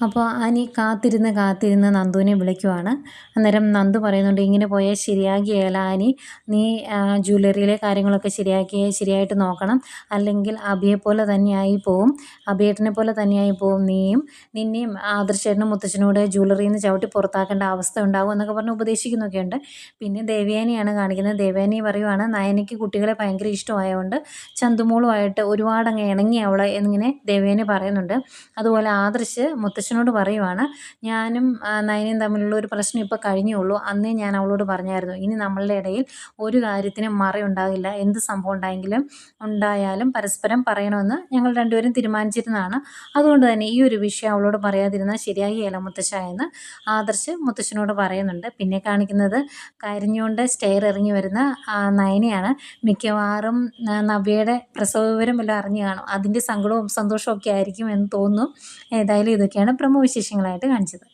അപ്പോൾ ആനി കാത്തിരുന്ന് കാത്തിരുന്ന് നന്ദുവിനെ വിളിക്കുവാണ്. അന്നേരം നന്ദു പറയുന്നുണ്ട് ഇങ്ങനെ പോയാൽ ശരിയാകിയല്ല അനി. നീ ജ്വല്ലറിയിലെ കാര്യങ്ങളൊക്കെ ശരിയാക്കി ശരിയായിട്ട് നോക്കണം. അല്ലെങ്കിൽ അബിയെ പോലെ തന്നെയായി പോവും. അബിയേട്ടനെ പോലെ തന്നെയായി പോവും നീയും. നിന്നെയും ആദർശേട്ടനും മുത്തച്ഛനോട് ജ്വല്ലറിയിൽ നിന്ന് ചവിട്ടി പുറത്താക്കേണ്ട അവസ്ഥ ഉണ്ടാകും എന്നൊക്കെ പറഞ്ഞ് ഉപദേശിക്കുന്നൊക്കെ ഉണ്ട് പിന്നെ ദേവയാനിയാണ് കാണിക്കുന്നത്. ദേവയാനി പറയുവാണ് നയനയ്ക്ക് കുട്ടികളെ ഭയങ്കര ഇഷ്ടമായതുകൊണ്ട് ചന്തുമോളുമായിട്ട് ഒരുപാടങ്ങ് ഇണങ്ങി അവളെ എന്നിങ്ങനെ ദേവയാനി പറയുന്നുണ്ട്. അതുപോലെ ആദർശ് മുത്തച്ഛനോട് പറയുവാണ് ഞാനും നയനയും തമ്മിലുള്ള ഒരു പ്രശ്നം ഇപ്പോൾ കഴിഞ്ഞേ ഉള്ളൂ അന്നേ ഞാൻ അവളോട് പറഞ്ഞായിരുന്നു ഇനി നമ്മളുടെ ഇടയിൽ ഒരു കാര്യത്തിനും മറി ഉണ്ടാകില്ല എന്ത് സംഭവം ഉണ്ടായെങ്കിലും ഉണ്ടായാലും പരസ്പരം പറയണമെന്ന് ഞങ്ങൾ രണ്ടുപേരും തീരുമാനിച്ചിരുന്നതാണ്. അതുകൊണ്ട് തന്നെ ഈ ഒരു വിഷയം അവളോട് പറയാതിരുന്നാൽ ശരിയാകുകയില്ല മുത്തശ്ശ എന്ന് ആദർശ് മുത്തശ്ശനോട് പറയുന്നുണ്ട്. പിന്നെ കാണിക്കുന്നത് കരിഞ്ഞുകൊണ്ട് സ്റ്റെയർ ഇറങ്ങി വരുന്ന നയനയാണ്. മിക്കവാറും നവ്യയുടെ പ്രസവ വിവരം എല്ലാം അറിഞ്ഞു കാണും. അതിന്റെ സങ്കടവും സന്തോഷവും ഒക്കെ ആയിരിക്കും എന്ന് തോന്നുന്നു ഏതായാലും ഇതൊക്കെയാണ് പ്രമുഖ വിശേഷങ്ങളായിട്ട് കാണിച്ചത്.